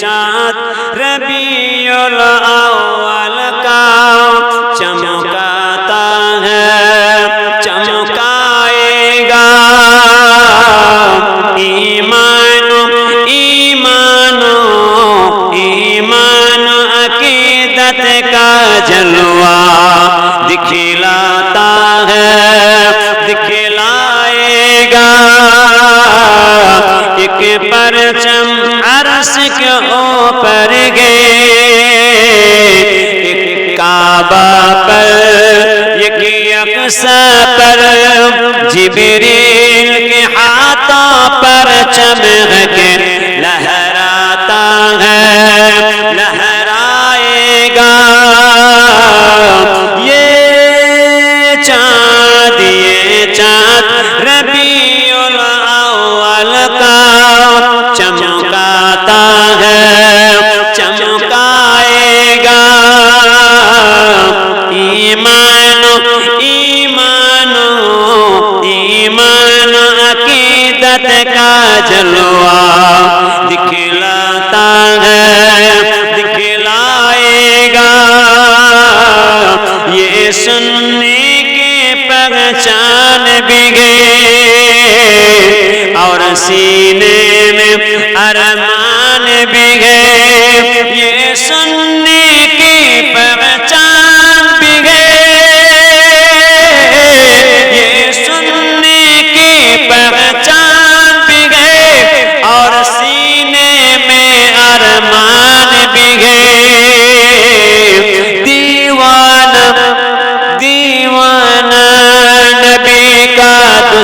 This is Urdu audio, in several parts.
چاند ربی الاول کا چمکاتا ہے، چمکائے گا۔ ایمان ایمان ایمان عقیدت کا جلوہ دکھلاتا ہے، دکھلائے گا۔ ایک پرچم عرش کے اوپر گئے۔ کعبہ پر یکی اقصہ پر جبریل کے ہاتھوں پر چمہ گئے۔ جلوہ دکھلاتا ہے، دکھلائے گا۔ یہ سننے کے پہچان بھی گئے اور سینے میں ارمان بھی گئے یہ سننے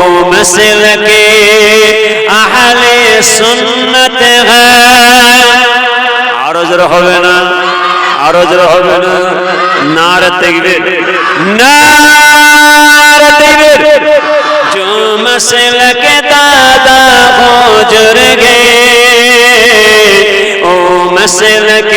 او مسلک اہل سنت ہے۔ عرض رہو نا، عرض رہو نا۔ نار تکبیر نار تکبیر۔ جو مسلک دادا گزر گئے او مسلک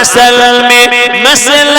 مثل المثل